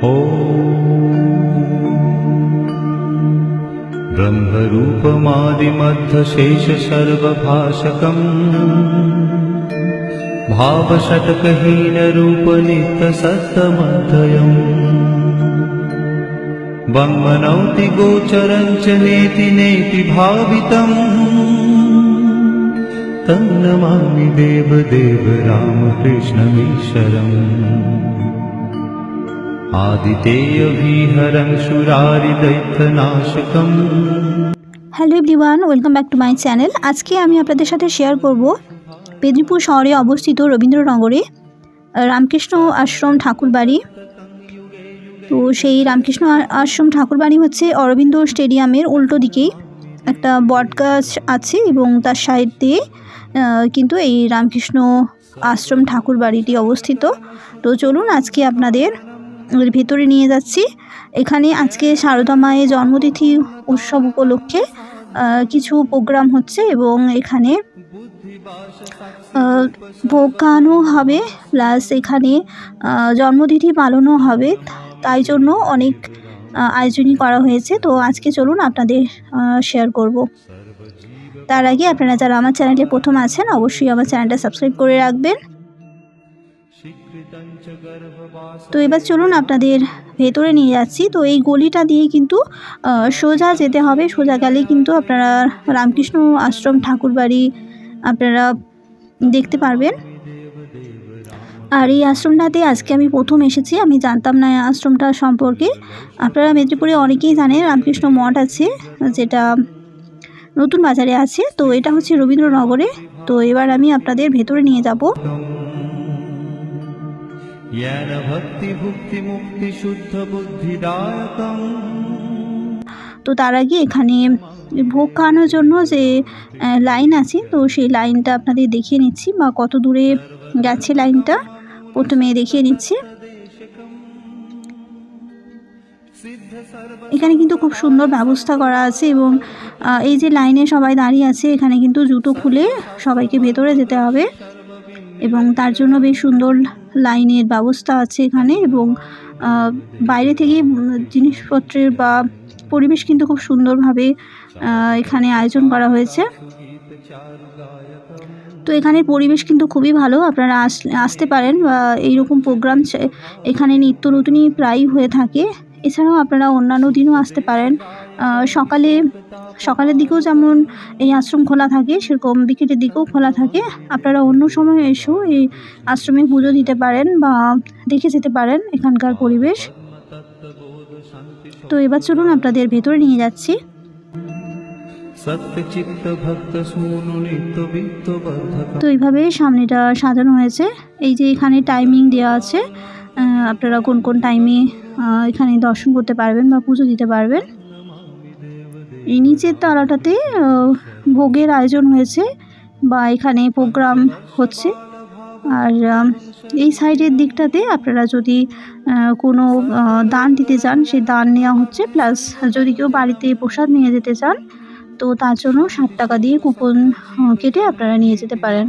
ब्रह्मरूपमादिमध्यशेषसर्वभाषकम् भावशतकहीनरूपनित्यसत्तमध्ययम् वङ्मनौति गोचरं च नेति नेति भावितम् तन्नमामि देवदेव रामकृष्णमीश्वरम् hello everyone welcome back to my channel আজকে আমি আপনাদের সাথে শেয়ার করব মেদিনীপুর শহরে অবস্থিত রবীন্দ্রনগরে রামকৃষ্ণ আশ্রম ঠাকুরবাড়ি। তো সেই রামকৃষ্ণ আশ্রম ঠাকুরবাড়ি হচ্ছে অরবিন্দ স্টেডিয়ামের উল্টো দিকেই একটা বটগাছ আছে এবং তার সাইড দিয়ে কিন্তু এই রামকৃষ্ণ আশ্রম ঠাকুর বাড়িটি অবস্থিত। তো চলুন আজকে আপনাদের ভেতরে নিয়ে যাচ্ছি। এখানে আজকে সারদা মায়ের জন্মতিথি উৎসব উপলক্ষে কিছু প্রোগ্রাম হচ্ছে এবং এখানে ভোগ খাওয়ানো হবে, প্লাস এখানে জন্মতিথি পালনও হবে। তাই জন্য অনেক আয়োজনই করা হয়েছে। তো আজকে চলুন আপনাদের শেয়ার করব। তার আগে আপনারা যারা আমার চ্যানেলে প্রথম আছেন, অবশ্যই আমার চ্যানেলটা সাবস্ক্রাইব করে রাখবেন। তো এবার চলুন আপনাদের ভেতরে নিয়ে যাচ্ছি। তো এই গলিটা দিয়ে কিন্তু সোজা যেতে হবে। সোজা গেলে কিন্তু আপনারা রামকৃষ্ণ আশ্রম ঠাকুরবাড়ি আপনারা দেখতে পারবেন। আর এই আশ্রমটাতে আজকে আমি প্রথম এসেছি। আমি জানতাম না আশ্রমটা সম্পর্কে। আপনারা মেদিনীপুরে অনেকেই জানেন রামকৃষ্ণ মঠ আছে, যেটা নতুন বাজারে আছে। তো এটা হচ্ছে রবীন্দ্রনগরে। তো এবার আমি আপনাদের ভেতরে নিয়ে যাব। জ্ঞান ভক্তি ভক্তি, মুক্তি, শুদ্ধ বুদ্ধি দায়কম। তো তার আগে এখানে ভোগ খাওয়ানোর জন্য যে লাইন আছে, তো সেই লাইনটা আপনাদের দেখিয়ে নিচ্ছি বা কত দূরে গেছে লাইনটা, প্রথমে দেখিয়ে নিচ্ছি। এখানে কিন্তু খুব সুন্দর ব্যবস্থা করা আছে এবং এই যে লাইনে সবাই দাঁড়িয়ে আছে, এখানে কিন্তু জুতো খুলে সবাইকে ভেতরে যেতে হবে এবং তার জন্য বেশ সুন্দর লাইনের ব্যবস্থা আছে এখানে এবং বাইরে থেকে জিনিসপত্রের বা পরিবেশ কিন্তু খুব সুন্দরভাবে এখানে আয়োজন করা হয়েছে। তো এখানের পরিবেশ কিন্তু খুবই ভালো, আপনারা আস- আসতে পারেন বা এইরকম প্রোগ্রাম এখানে নিত্য নতুনই প্রায়ই হয়ে থাকে। এছাড়াও আপনারা অন্যান্য দিনও আসতে পারেন। সকালে সকালের দিকেও যেমন এই আশ্রম খোলা থাকে সেরকম বিকেলের দিকেও খোলা থাকে। আপনারা অন্য সময় এসেও এই আশ্রমে পুজো দিতে পারেন বা দেখে যেতে পারেন এখানকার পরিবেশ। তো এবার চলুন আপনাদের ভেতরে নিয়ে যাচ্ছি। তো এইভাবে সামনেটা সাজানো হয়েছে। এই যে এখানে টাইমিং দেওয়া আছে আপনারা কোন কোন টাইমে এখানে দর্শন করতে পারবেন বা পুজো দিতে পারবেন। নিচের তলাটাতে ভোগের আয়োজন হয়েছে বা এখানে প্রোগ্রাম হচ্ছে। আর এই সাইডের দিকটাতে আপনারা যদি কোনো দান দিতে চান সেই দান নেওয়া হচ্ছে। প্লাস যদি কেউ বাড়িতে প্রসাদ নিয়ে যেতে চান, তো তার জন্য ষাট টাকা দিয়ে কুপন কেটে আপনারা নিয়ে যেতে পারেন।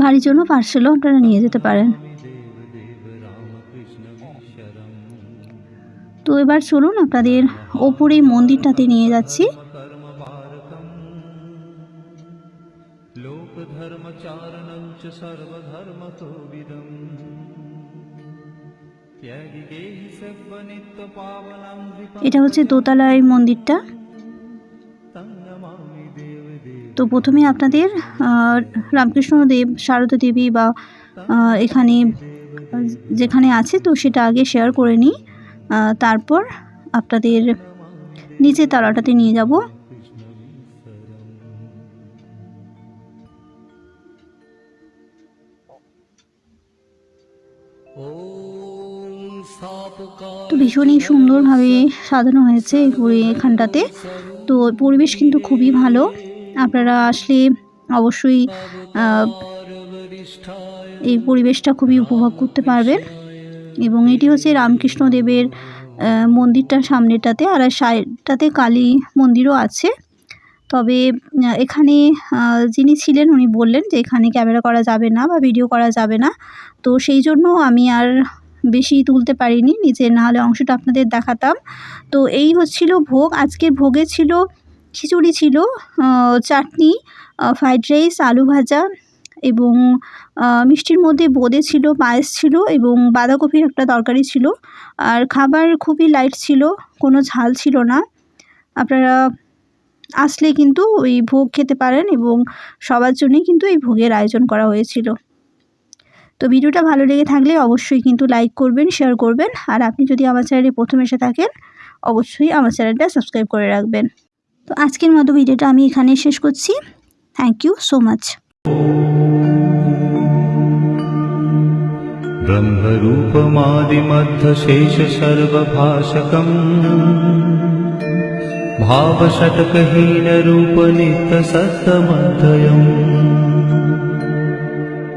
বাড়ির জন্য পার্সেলও আপনারা নিয়ে যেতে পারেন। তো এবার চলুন আপনাদের ওপরে মন্দিরটাতে নিয়ে যাচ্ছি। এটা হচ্ছে দোতলায় মন্দিরটা। তো প্রথমে আপনাদের রামকৃষ্ণ দেব শারদা দেবী বা এখানে যেখানে আছে তো সেটা আগে শেয়ার করে নিই। তারপর আপনাদের নিচের তলাটাতে নিয়ে যাব। তো ভীষণই সুন্দরভাবে সাজানো হয়েছে এখানটাতে তো পরিবেশ কিন্তু খুবই ভালো। আপনারা আসলে অবশ্যই এই পরিবেশটা খুবই উপভোগ করতে পারবেন। এবং এটি হচ্ছে রামকৃষ্ণদেবের মন্দিরটার সামনেটাতে আর সাইডটাতে কালী মন্দিরও আছে। তবে এখানে যিনি ছিলেন উনি বললেন যে এখানে ক্যামেরা করা যাবে না বা ভিডিও করা যাবে না। তো সেই জন্য আমি আর বেশি তুলতে পারিনি নিচের নাহলে অংশটা আপনাদের দেখাতাম। তো এই হচ্ছিল ভোগ। আজকের ভোগে ছিল, খিচুড়ি ছিল চাটনি ফ্রাইড রাইস, আলু ভাজা এবং মিষ্টির মধ্যে বোঁদে ছিল, পায়েস ছিল এবং বাঁধাকপির একটা তরকারি ছিল। আর খাবার খুবই লাইট ছিল, কোনো ঝাল ছিল না। আপনারা আসলে কিন্তু ওই ভোগ খেতে পারেন এবং সবার জন্যই কিন্তু এই ভোগের আয়োজন করা হয়েছিল। তো ভিডিওটা ভালো লেগে থাকলে অবশ্যই কিন্তু লাইক করবেন শেয়ার করবেন। আর আপনি যদি আমার চ্যানেলে প্রথম এসে থাকেন, অবশ্যই আমার চ্যানেলটা সাবস্ক্রাইব করে রাখবেন। তো আজকের মতো ভিডিওটা আমি এখানে শেষ করছি। থ্যাংক ইউ সো মাচ ब्रह्मरूपमादिमध्यशेषसर्वभाषकम् भावषटकहीनरूपनित्यसत्तमध्ययम्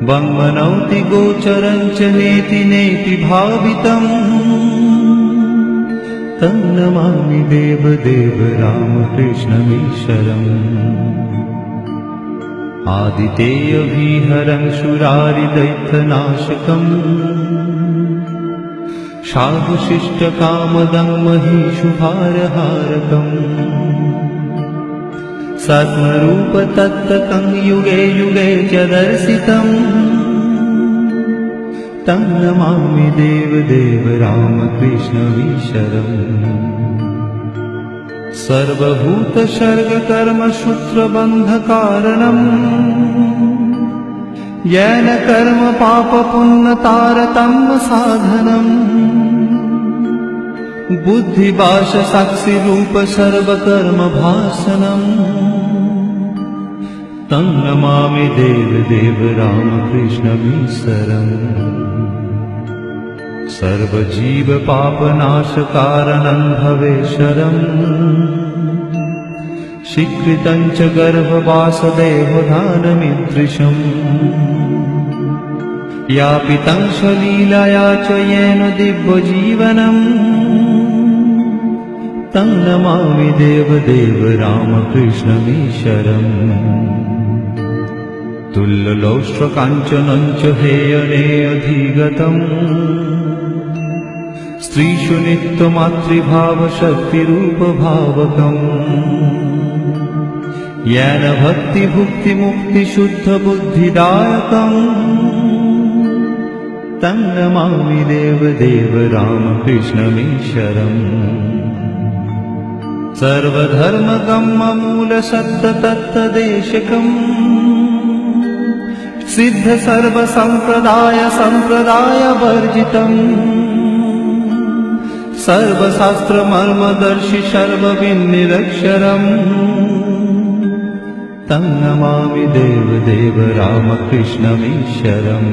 वङ्मनौति गोचरम् च नेति नेति भावितम् तन्नमामि देवदेव रामकृष्णमीश्वरम् आदितेयविहरं सुरारिदैत्यनाशकम् साधुशिष्टकामदं महीषुभारहारकम् सत्मरूपतत्तकं युगे युगे च दर्शितम्। तं नमामि देवदेव रामकृष्णवीशरम् सर्वभूतसर्गकर्मसूत्रबन्धकारणम् येन कर्म पापपुण्यतारतम्य साधनम् बुद्धिभाषसाक्षिरूप सर्वकर्मभासनम् तं नमामि देवदेव रामकृष्णमीश्वरम् सर्वजीवपापनाशकारणम् भवेश्वरम् स्वीकृतं च गर्भवासदेवधानमिदृशम्। यापितं स्वलीलया च येन दिव्यजीवनम्। तं नमामि देवदेव रामकृष्णमीश्वरम् तुल्यलौष्ट्रकाञ्चनं च हेयने अधिगतम् स्त्रीषु नित्यमातृभावशक्तिरूपभावकम् येन भक्तिभुक्तिमुक्तिशुद्ध बुद्धिदाकम् तन्न मा रामकृष्णमीश्वरम्। सर्वधर्मकर्म मूलसप्तत्तदेशकम् सिद्धसर्वसम्प्रदायसम्प्रदायवर्जितम्। सर्वशास्त्रमर्मदर्शि सर्वविन्निरक्षरम् तं नमामि देवदेव रामकृष्णमीश्वरम्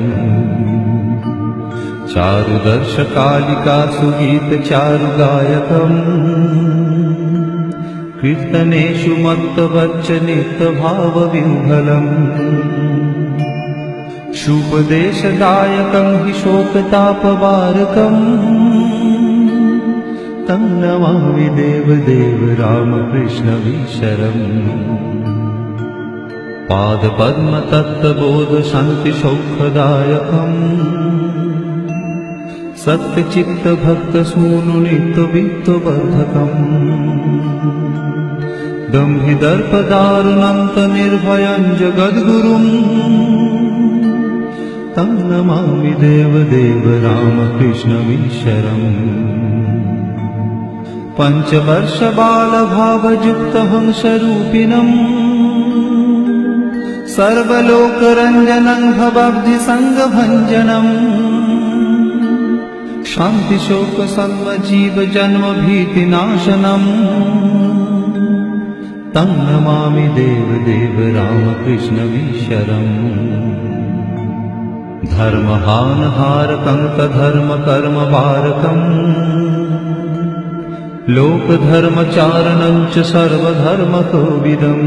चारुदर्शकालिका सुगीतचारुगायकम् कीर्तनेषु मत्तवच्चनित्यभावविह्वलम् शुपदेशदायकं हि शोकतापवारकम्। तं नमामि देवदेव रामकृष्णवीशरम् पादपद्मतत्त्वबोधशान्तिसौखदायकम् सत्यचित्तभक्तसूनुनित्यवित्तवर्धकम् दम्भिदर्पदारुणन्तनिर्भयं जगद्गुरुम् तं नमामि देवदेव रामकृष्णमीश्वरम् पञ्चवर्षबालभावयुक्तहंसरूपिणम् सर्वलोकरञ्जनं भवाब्धिसङ्गभञ्जनम्। शान्तिशोकसन्मजीवजन्मभीतिनाशनम् तं नमामि देवदेव रामकृष्णवीशरम् धर्महानहारकं तधर्मकर्मवारकम् लोकधर्मचारणं च सर्वधर्मकोविदम्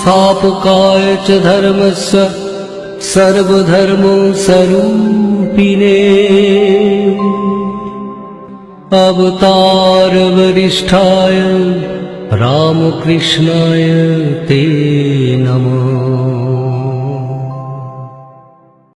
स्थापकाय च धर्मस्य सर्वधर्मस्वरूपिणे अवतारवरिष्ठाय रामकृष्णाय ते नमः